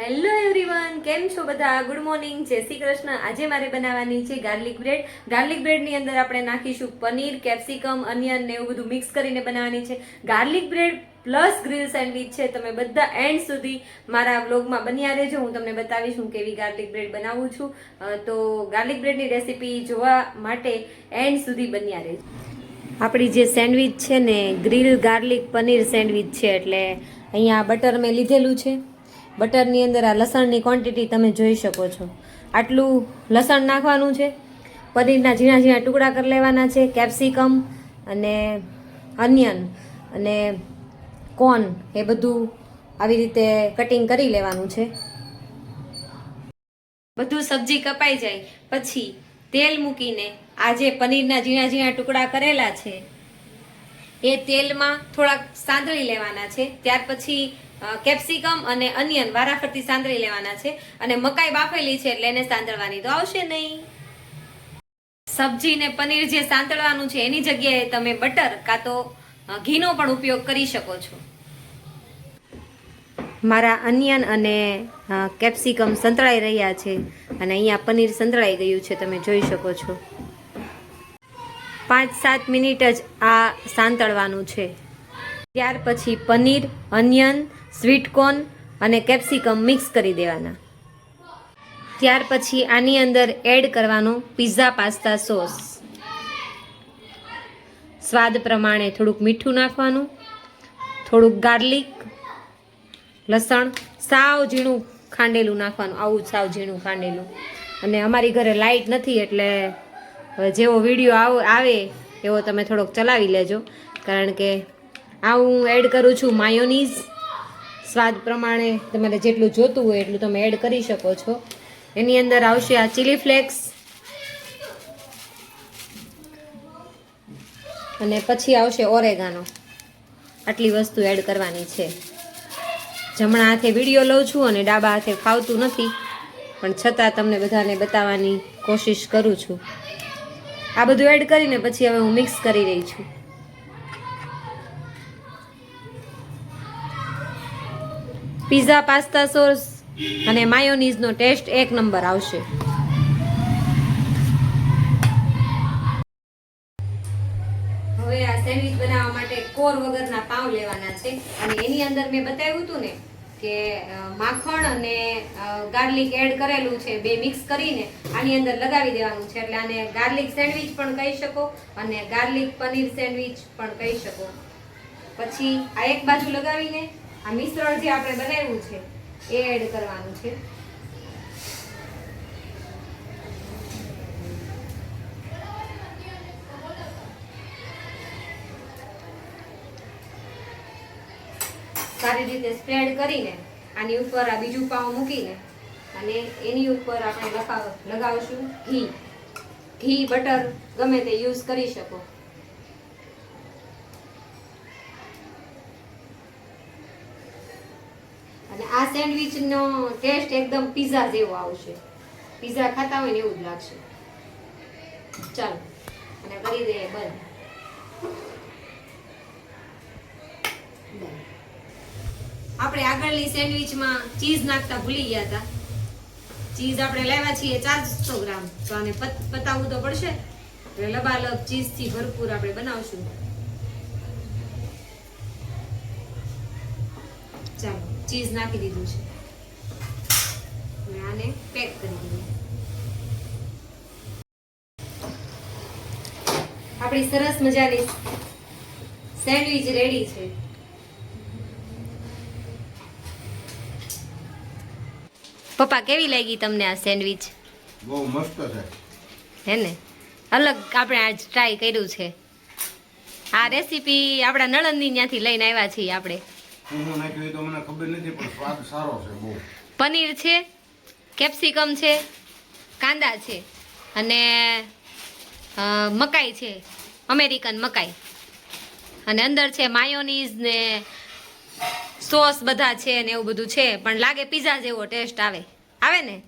Hello everyone કેમ છો બધા? ગુડ મોર્નિંગ જય શ્રી કૃષ્ણ. આજે મારે બનાવવાની છે ગાર્લિક બ્રેડ ગાર્લિક બ્રેડની અંદર આપણે નાખીશું પનીર કેપ્સિકમ અનિયન ને એવું બધું મિક્સ કરીને બનાવવાની છે. Garlic bread plus grill sandwich છે. તમે બધા એન્ડ સુધી મારા વ્લોગમાં બન્યા રહેજો. હું તમને બતાવીશ હું કેવી ગાર્લિક બ્રેડ બનાવું છું. તો ગાર્લિક બ્રેડની રેસીપી જોવા માટે એન્ડ સુધી બન્યા રહેજો. આપણી જે સેન્ડવિચ છે ને ગ્રીલ ગાર્લિક પનીર સેન્ડવિચ છે, એટલે અહીંયા બટર મેં લીધેલું છે. બટરની અંદર આ લસણની ક્વોન્ટિટી તમે જોઈ શકો છો. આટલું લસણ નાખવાનું છે. પનીરના ઝીણા ઝીણા ટુકડા કરી લેવાના છે કેપ્સિકમ અને અનિયન અને કોર્ન એ બધું આવી રીતે કટિંગ કરી લેવાનું છે. બધું સબ્જી કપાઈ જાય. પછી તેલ મૂકીને આ જે પનીરના ઝીણા ઝીણા ટુકડા કરેલા છે એ તેલમાં થોડાક સાંતળી લેવાના છે. ત્યાર પછી કેપ્સિકમ અને અનિયન વારાફરતી સાંતળી લેવાના છે અને મકાઈ બાફેલી છે એટલે એને સાંતળવાની તો આવશે નહીં. સબ્જી ને પનીર જે સાંતળવાનું છે એની જગ્યાએ તમે બટર કાં તો ઘીનો પણ ઉપયોગ કરી શકો છો. મારા અનિયન અને કેપ્સિકમ સંતળાઈ રહ્યા છે અને અહીંયા પનીર સંતળાઈ ગયું છે તમે જોઈ શકો છો. પાંચ સાત મિનિટ જ આ સાંતળવાનું છે. ત્યાર પછી પનીર અનિયન સ્વીટકોર્ન અને કેપ્સિકમ મિક્સ કરી દેવાના. ત્યાર પછી આની અંદર એડ કરવાનો પિઝા પાસ્તા સોસ સ્વાદ પ્રમાણે થોડુંક મીઠું નાખવાનું, થોડુંક ગાર્લિક લસણ, સાવ ઝીણું ખાંડેલું નાખવાનું, આવું સાવ ઝીણું ખાંડેલું. અને અમારી ઘરે લાઇટ નથી એટલે હવે જેવો વીડિયો આવો, આવે, એવો તમે થોડોક ચલાવી લેજો. કારણ કે આ હું એડ કરું છું માયોનીઝ સ્વાદ પ્રમાણે તમારે જેટલું જોતું હોય એટલું તમે એડ કરી શકો છો. એની અંદર આવશે આ ચીલી ફ્લેક્સ અને પછી આવશે ઓરેગાનો. આટલી વસ્તુ એડ કરવાની છે. જમણા હાથે વીડિયો લઉં છું અને ડાબા હાથે ફાવતું નથી. પણ છતાં તમને બધાને બતાવવાની કોશિશ કરું છું. આ બધું એડ કરીને પછી હવે હું મિક્સ કરી રહી છું. પિઝા પાસ્તા સોસ અને માયોનીઝનો ટેસ્ટ એક નંબર આવશે. હવે આ સેન્ડવિચ બનાવવા માટે કોર વગરના પાઉં લેવાના છે. અને એની અંદર મેં બતાવ્યું હતું ને કે માખણ અને ગાર્લિક એડ કરેલું છે, બે મિક્સ કરીને આની અંદર લગાવી દેવાનું છે. એટલે આને ગાર્લિક સેન્ડવિચ પણ કહી શકો અને ગાર્લિક પનીર સેન્ડવિચ પણ કહી શકો. પછી આ એક બાજુ લગાવીને આ મિશ્રણ જે આપણે બનાવ્યું છે, એ એડ કરવાનું છે. સારી રીતે સ્પ્રેડ કરીને આની ઉપર આ બીજું પાઉં મૂકીને અને એની ઉપર આપણે લખાવ, લગાવશું ઘી. ઘી, બટર, ગમે તે યુઝ કરી શકો. અને આ સેન્ડવિચનો ટેસ્ટ એકદમ પીઝા જેવો આવશે. પીઝા ખાતા હોય ને એવું જ લાગશે. ચાલો, અને કરી દઈએ બંધ. આપણે આગળની સેન્ડવિચમાં ચીઝ નાખતા ભૂલી ગયા હતા. ચીઝ આપણે લેવા છીએ ચારસો ગ્રામ. તો આને પતાવવું તો પડશે. એટલે લબાલબ ચીઝથી ભરપૂર આપણે બનાવશું. ચાલો, ચીઝ નાખી દીધું છે. આને પેક કરી દીધું. આપણી સરસ મજાની સેન્ડવિચ રેડી છે. પપ્પા કેવી લાગી તમને આ સેન્ડવિચ? બહુ મસ્ત છે. હે ને? અલગ આપણે આજ ટ્રાય કર્યું છે. આ રેસીપી આપણા નળંદની ત્યાંથી લઈને આવ્યા છીએ આપણે. શું શું નાખ્યું એ તો મને ખબર નથી પણ સ્વાદ સારો છે બહુ. પનીર છે કેપ્સિકમ છે કાંદા છે અને મકાઈ છે અમેરિકન મકાઈ. અને અંદર છે માયોનીઝ ને સોસ બધા છે ને એવું બધું છે, પણ લાગે પીઝા જેવો ટેસ્ટ આવે. આવે ને?